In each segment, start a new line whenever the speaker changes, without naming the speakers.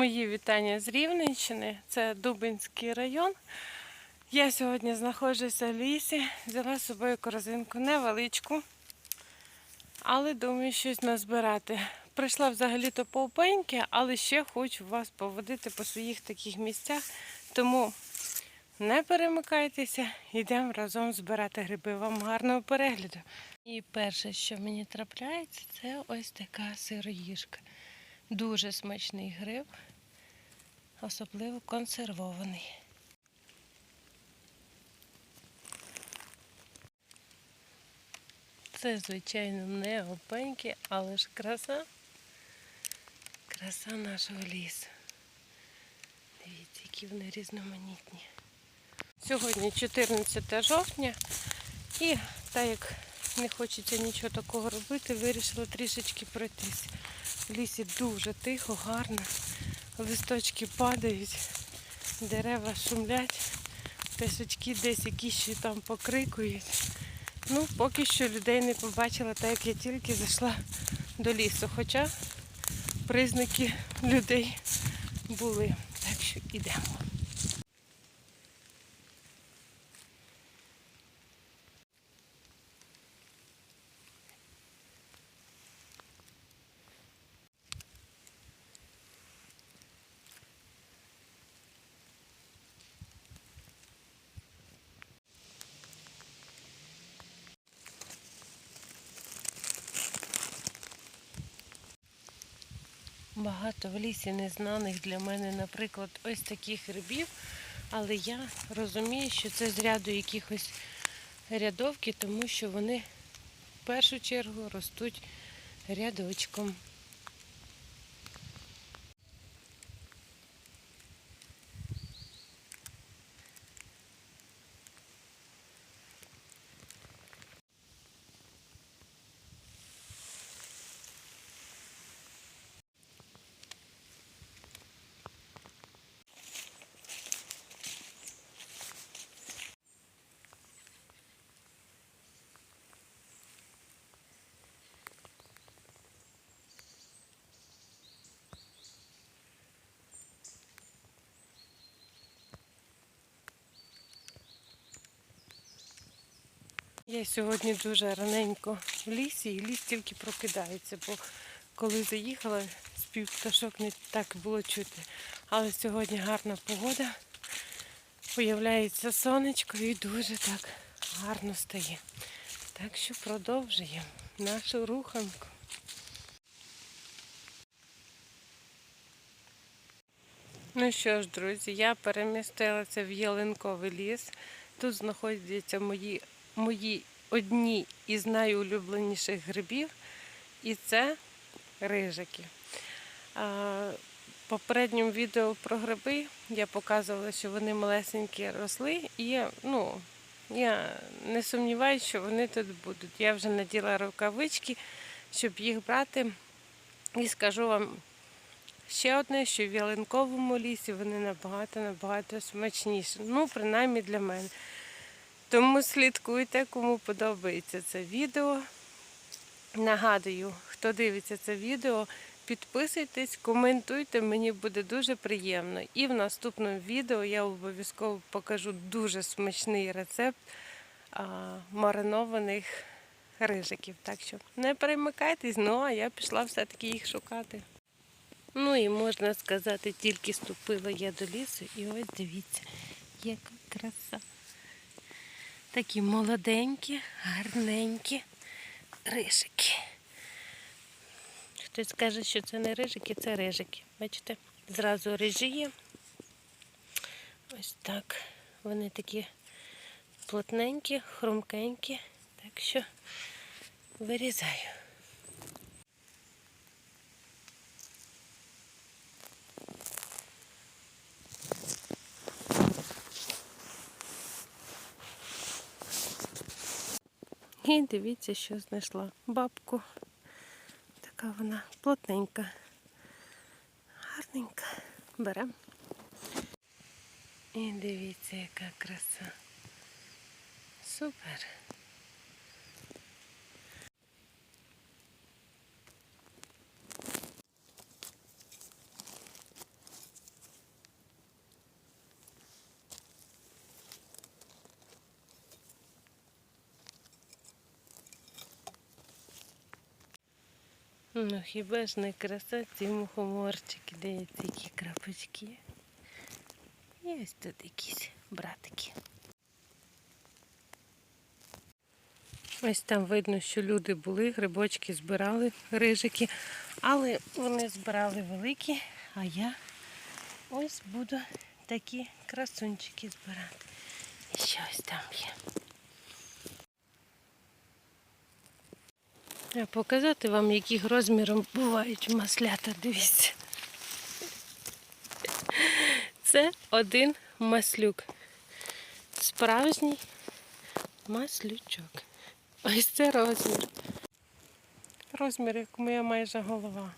Мої вітання з Рівненщини, це Дубинський район. Я сьогодні знаходжуся в лісі, взяла з собою корзинку невеличку, але думаю, щось назбирати. Прийшла взагалі-то повпеньки, але ще хочу вас поводити по своїх таких місцях. Тому не перемикайтеся, йдемо разом збирати гриби. Вам гарного перегляду. І перше, що мені трапляється, це ось така сироїжка. Дуже смачний гриб, особливо консервований. Це, звичайно, не опеньки, але ж краса. Краса нашого лісу. Дивіться, які вони різноманітні. Сьогодні 14 жовтня і так як не хочеться нічого такого робити, вирішила трішечки пройтись. В лісі дуже тихо, гарно. Листочки падають, дерева шумлять, пташечки десь якісь ще там покрикують. Ну, поки що людей не побачила, так як я тільки зайшла до лісу. Хоча признаки людей були. Так що йдемо. Багато в лісі незнаних для мене, наприклад, ось таких грибів. Але я розумію, що це з ряду якихось рядовки, тому що вони в першу чергу ростуть рядочком. Я сьогодні дуже раненько в лісі, і ліс тільки прокидається, бо коли заїхала, спів пташок не так було чути. Але сьогодні гарна погода, появляється сонечко і дуже так гарно стає. Так що продовжуємо нашу руханку. Ну що ж, друзі, я перемістилася в Ялинковий ліс. Тут знаходяться мої, мої одні із найулюбленіших грибів, і це рижики. В попередньому відео про гриби я показувала, що вони малесенькі росли, і ну, я не сумніваюся, що вони тут будуть. Я вже наділа рукавички, щоб їх брати. І скажу вам ще одне, що в ялинковому лісі вони набагато-набагато смачніші. Ну, принаймні для мене. Тому слідкуйте, кому подобається це відео. Нагадую, хто дивиться це відео, підписуйтесь, коментуйте, мені буде дуже приємно. І в наступному відео я обов'язково покажу дуже смачний рецепт а, маринованих рижиків. Так що не перемикайтесь, ну а я пішла все-таки їх шукати. Ну і можна сказати, тільки ступила я до лісу, і ось дивіться, яка краса. Такі молоденькі, гарненькі рижики. Хтось каже, що це не рижики, це рижики. Бачите, зразу рижіє. Ось так. Вони такі плотненькі, хрумкенькі, так що вирізаю. І дивіться, що знайшла бабку. Така вона плотненька, гарненька. Беремо. І дивіться, яка краса. Супер. Ну хіба ж не краса ці мухоморчики, дивіться, які крапочки. І ось тут якісь братики. Ось там видно, що люди були, грибочки збирали, рижики, але вони збирали великі, а я ось буду такі красунчики збирати. І ще ось там є. Показати вам, яких розміром бувають маслята, дивіться. Це один маслюк. Справжній маслючок. Ось це розмір. Розмір, як моя майже голова.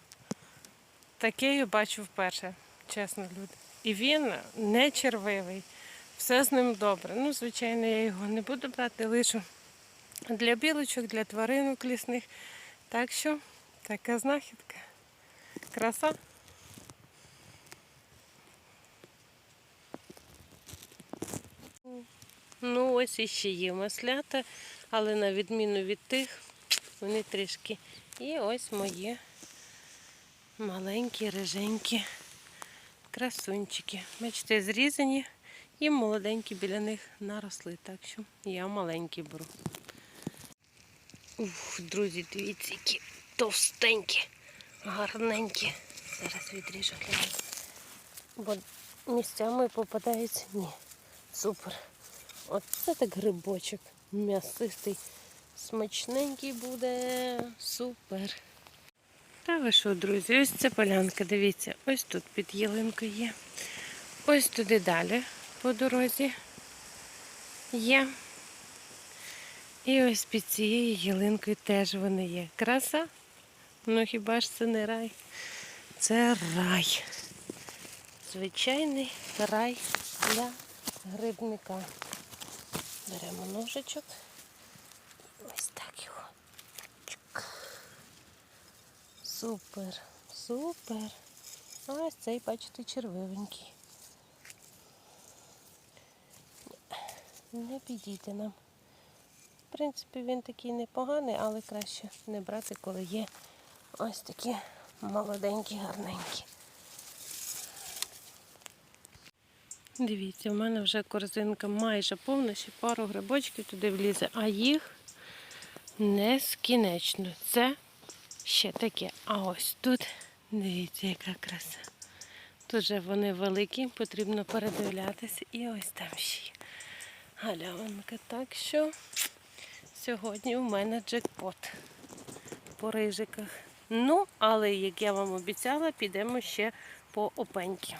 Таке я бачу вперше, чесно, люди. І він не червивий. Все з ним добре. Ну, звичайно, я його не буду брати, лишу для білочок, для тваринок лісних. Так що така знахідка. Краса. Ну, ось іще є маслята, але на відміну від тих, вони трішки. І ось мої маленькі, риженькі красунчики. Бачите, зрізані і молоденькі біля них наросли. Так що я маленькі беру. Ух, друзі, дивіться, які товстенькі, гарненькі. Зараз відріжу гляну. Бо місцями попадаються. Ні. Супер. Оце так грибочок. М'ясистий. Смачненький буде. Супер. Та ви що, друзі, ось ця полянка, дивіться, ось тут під ялинкою є. Ось туди далі по дорозі є. І ось під цією ялинкою теж вони є. Краса? Ну хіба ж це не рай? Це рай. Звичайний рай для грибника. Беремо ножичок. Ось так його. Супер, супер. Ось цей, бачите, червивенький. Не підійде нам. В принципі, він такий непоганий, але краще не брати, коли є ось такі молоденькі, гарненькі. Дивіться, в мене вже корзинка майже повна, ще пару грибочків туди влізе, а їх нескінечно. Це ще таке. А ось тут, дивіться, яка краса. Тут же вони великі, потрібно передивлятися. І ось там ще є галявинка. Так що сьогодні у мене джекпот по рижиках. Ну, але як я вам обіцяла, підемо ще по опеньки.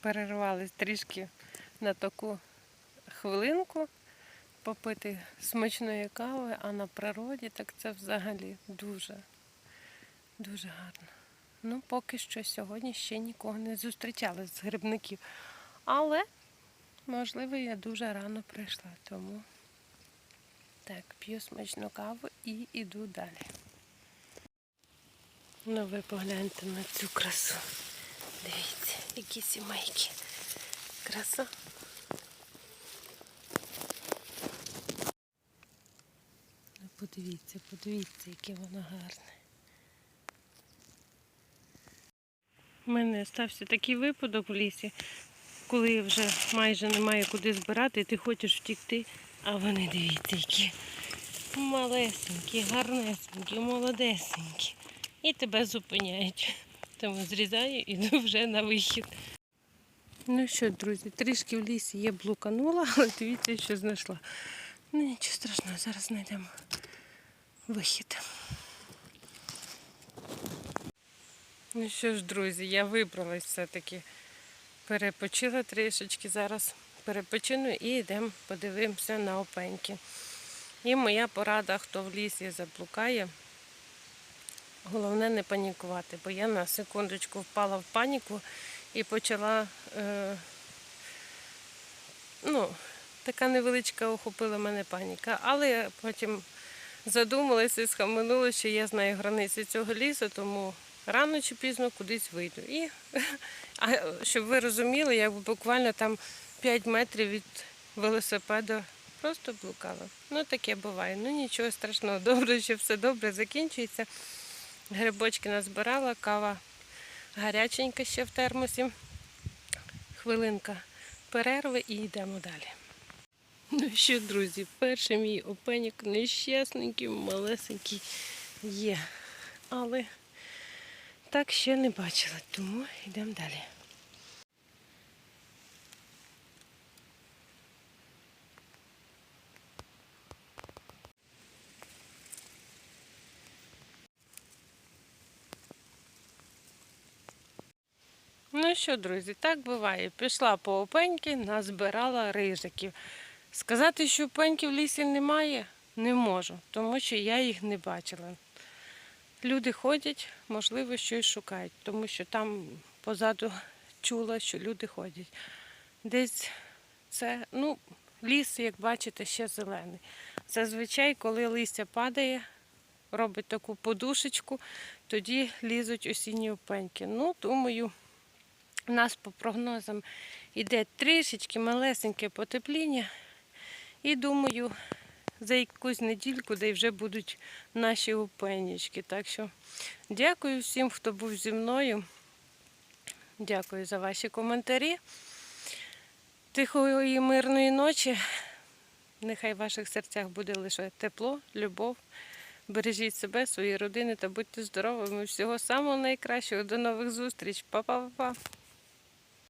Перервались трішки на таку хвилинку попити смачної кави, а на природі так це взагалі дуже, дуже гарно. Ну, поки що сьогодні ще нікого не зустрічали з грибників. Але, можливо, я дуже рано прийшла, тому так, п'ю смачну каву і йду далі. Ну, ви погляньте на цю красу. Дивіться, які сімейки. Краса. Ну, подивіться, подивіться, яке воно гарне. У мене стався такий випадок в лісі, коли вже майже немає куди збирати, ти хочеш втікти, а вони дивіться, які малесенькі, гарнесенькі, молодесенькі. І тебе зупиняють. Тому зрізаю і йду вже на вихід. Ну що, друзі, трішки в лісі є блуканула, але дивіться, що знайшла. Ну нічого страшного, зараз знайдемо вихід. Ну що ж, друзі, я вибралась все-таки. Перепочила трішечки, зараз перепочину і йдемо подивимося на опеньки. І моя порада, хто в лісі заблукає, головне не панікувати, бо я на секундочку впала в паніку і почала, е, ну, така невеличка охопила мене паніка. Але я потім задумалася і схаменулася, що я знаю границі цього лісу, тому рано чи пізно кудись вийду. І, а щоб ви розуміли, я буквально там 5 метрів від велосипеда просто блукала. Ну таке буває. Ну нічого страшного, добре, що все добре закінчується. Грибочки назбирала, кава гаряченька ще в термосі. Хвилинка перерви і йдемо далі. Ну що, друзі, перший мій опенік нещасненький, малесенький є. Але так ще не бачила, тому йдемо далі. Ну що, друзі, так буває. Пішла по опеньки, назбирала рижиків. Сказати, що опеньків в лісі немає, не можу, тому що я їх не бачила. Люди ходять, можливо, щось шукають, тому що там позаду чула, що люди ходять. Десь це, ну, ліс, як бачите, ще зелений. Зазвичай, коли листя падає, робить таку подушечку, тоді лізуть осінні опеньки. Ну, думаю, у нас по прогнозам йде трішечки малесеньке потепління. І думаю, за якусь недільку, де вже будуть наші опенічки. Так що дякую всім, хто був зі мною. Дякую за ваші коментарі. Тихої і мирної ночі. Нехай в ваших серцях буде лише тепло, любов. Бережіть себе, свої родини та будьте здоровими. Всього самого найкращого. До нових зустріч. Па-па-па.